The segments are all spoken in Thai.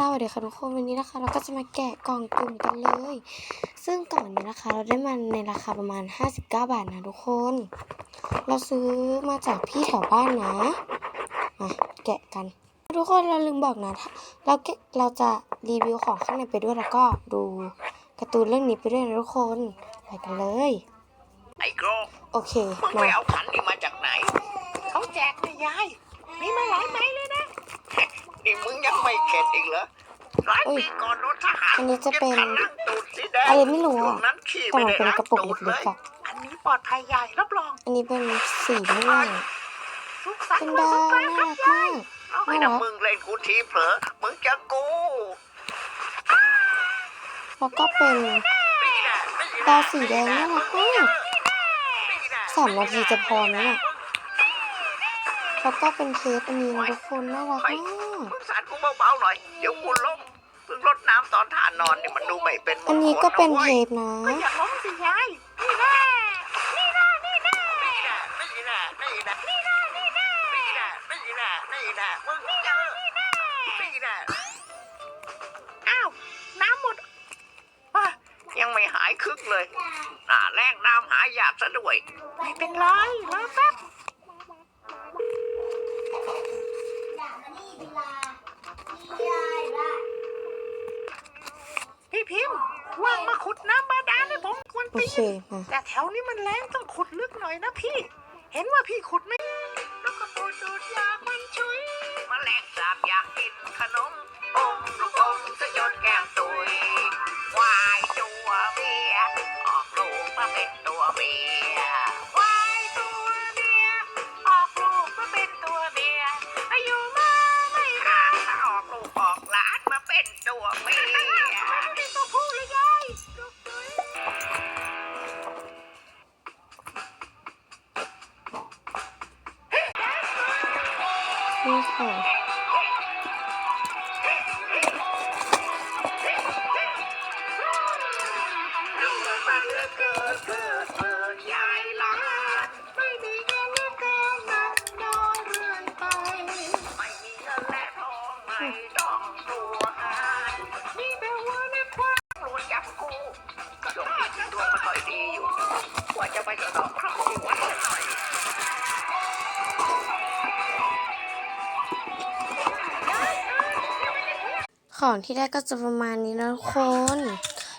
สวัสดีค่ะทุกคนวันนี้นะคะ เราก็จะมาแกะกล่องกลุ่มกันเลย ซึ่งกล่องนี้นะคะ เราได้มันในราคาประมาณ 59 บาทนะทุกคน เราซื้อมาจากพี่แถวบ้านนะมาแกะกัน ทุกคนเราลืมบอกนะถ้าเราแกะเราจะรีวิวของข้างในไปด้วยแล้วก็ดูการ์ตูนเรื่องนี้ไปด้วยนะทุกคนไปกันเลยไอ้โกรกโอเคมึงไปมาเอาขันนี่มาจากไหนเขาแจกนะยายมีมาหลายใบเลยนะนี่มึ งยังไม่เข็ดอีกเหรอหลายปีก่อนรถทหารอันนี้จะเป็นก็บขันั่งตูดสีแดงอะไรไม่รู้ช่วอะงนั้นขี่แต่ไม่มันได้เป็นล้างกระปุกตูดเลเล็ยกๆอะอันนี้ปลอดภัยใหญ่รับรอง อันนี้เป็นสีม่วงสุขสันเป็นต์ดาวันวสงกรานต์น่าครับรักมากเอาให้น่ารันะกมึงเล่นกูทีเผลอมึงจะกูแล้วก็เป็นนี่แหละนี่แหละดาวสีแดงน่ารักมากนี่แหละสามนาทีจะพอไหมเนี่ย แล้วก็เป็นเทปอันนี้นะทุกคนน่ารักมากมึงสานกูเบาๆหน่อย เดี๋ยวกูล้มเพิ่งรดน้ำตอนท่านอนนี่มันดูไม่เป็นมงคลอันนี้ก็เป็นว้เทยปนะก็อย่าล้มสิยายนี่แน่นี่แน่นี่แน่นี่แน่นี่แน่นี่แน่นี่แน่นี่แน่นี่แน่นี่แน่นี่แน่มึงเจอนี่แน่อ้าวน้ำหมดอะยังไม่หายคึกเลยน่าแรงน้ำหายากซะด้วยไม่เป็นไรรอแป๊บ พี่พิมพ์ว่างมาขุดน้ำบาดาลให้ผมควรโอตีเคมาแต่แถวนี้มันแรงต้องขุดลึกหน่อยนะพี่ เห็นว่าพี่ขุดไม่แล้วก็ตูดดูดยากมันชุยมแมลงสาบอยากกินขนมอมลูกอมจะจนแก้มตุยวาย This. ของที่ได้ก็จะประมาณนี้นะทุกคน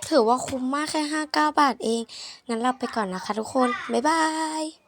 ถือว่าคุ้มมากแค่ 59 บาทเอง งั้นเราไปก่อนนะคะทุกคน บ๊ายบาย